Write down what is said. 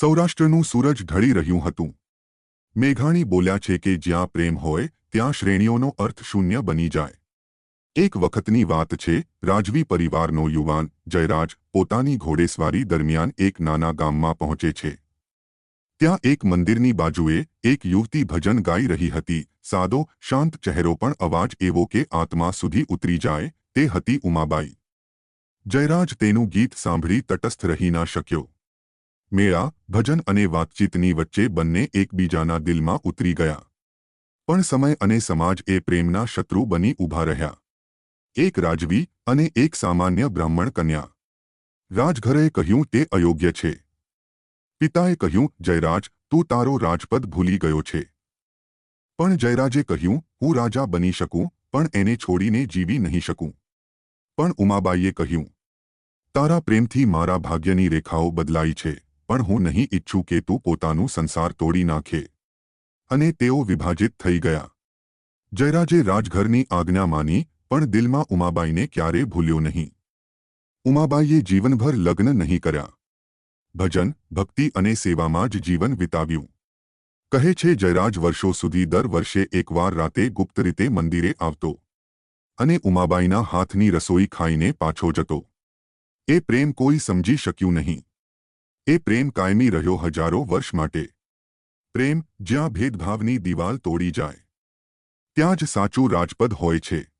સૌરાષ્ટ્રનું સૂરજ ઢળી રહ્યું હતું. મેઘાણી બોલ્યા છે કે જ્યાં પ્રેમ હોય, ત્યાં શ્રેણીઓનો અર્થ શૂન્ય બની જાય. એક વખતની વાત છે, રાજવી પરિવારનો યુવાન, જયરાજ, પોતાની ઘોડેસવારી દરમિયાન એક નાના ગામમાં પહોંચે છે. ત્યાં એક મંદિરની બાજુએ, એક યુવતી ભજન ગાઈ રહી હતી, સાદો, શાંત ચહેરો પણ અવાજ એવો કે આત્મા સુધી ઉતરી જાય, તે હતી ઉમાબાઈ. જયરાજ તેનું ગીત સાંભળી તટસ્થ રહી ના શક્યો. મેળા, ભજન અને વાતચીતની વચ્ચે બંને એકબીજાના દિલમાં ઉતરી ગયા. પણ સમય અને સમાજ એ પ્રેમના શત્રુ બની ઊભા રહ્યા. એક રાજવી અને એક સામાન્ય બ્રાહ્મણ કન્યા. રાજઘરે કહ્યું, તે અયોગ્ય છે. પિતાએ કહ્યું, જયરાજ, તું તારો રાજપદ ભૂલી ગયો છે. પણ જયરાજે કહ્યું, હું રાજા બની શકું, પણ એને છોડીને જીવી નહીં શકું. પણ ઉમાબાઈએ કહ્યું, તારા પ્રેમથી મારા ભાગ્યની રેખાઓ બદલાઈ છે. પણ હું નહીં ઈચ્છું કે તું પોતાનું સંસાર તોડી નાખે. અને તેઓ વિભાજિત થઈ ગયા. જયરાજે રાજઘરની આજ્ઞા માની, પણ દિલમાં ઉમાબાઈને ક્યારે ભૂલ્યો નહીં. ઉમાબાઈએ જીવનભર લગ્ન નહીં કર્યા. ભજન, ભક્તિ અને સેવામાં જ જીવન વિતાવ્યું. કહે છે, જયરાજ વર્ષો સુધી દર વર્ષે એકવાર રાતે ગુપ્ત રીતે મંદિરે આવતો અને ઉમાબાઈના હાથની રસોઈ ખાઈને પાછો જતો. એ પ્રેમ કોઈ સમજી શક્યું નહીં. એ પ્રેમ કાયમી રહ્યો હજારો વર્ષ માટે. પ્રેમ જ્યાં ભેદભાવની દિવાલ તોડી જાય. ત્યાં જ સાચું રાજપદ હોય છે.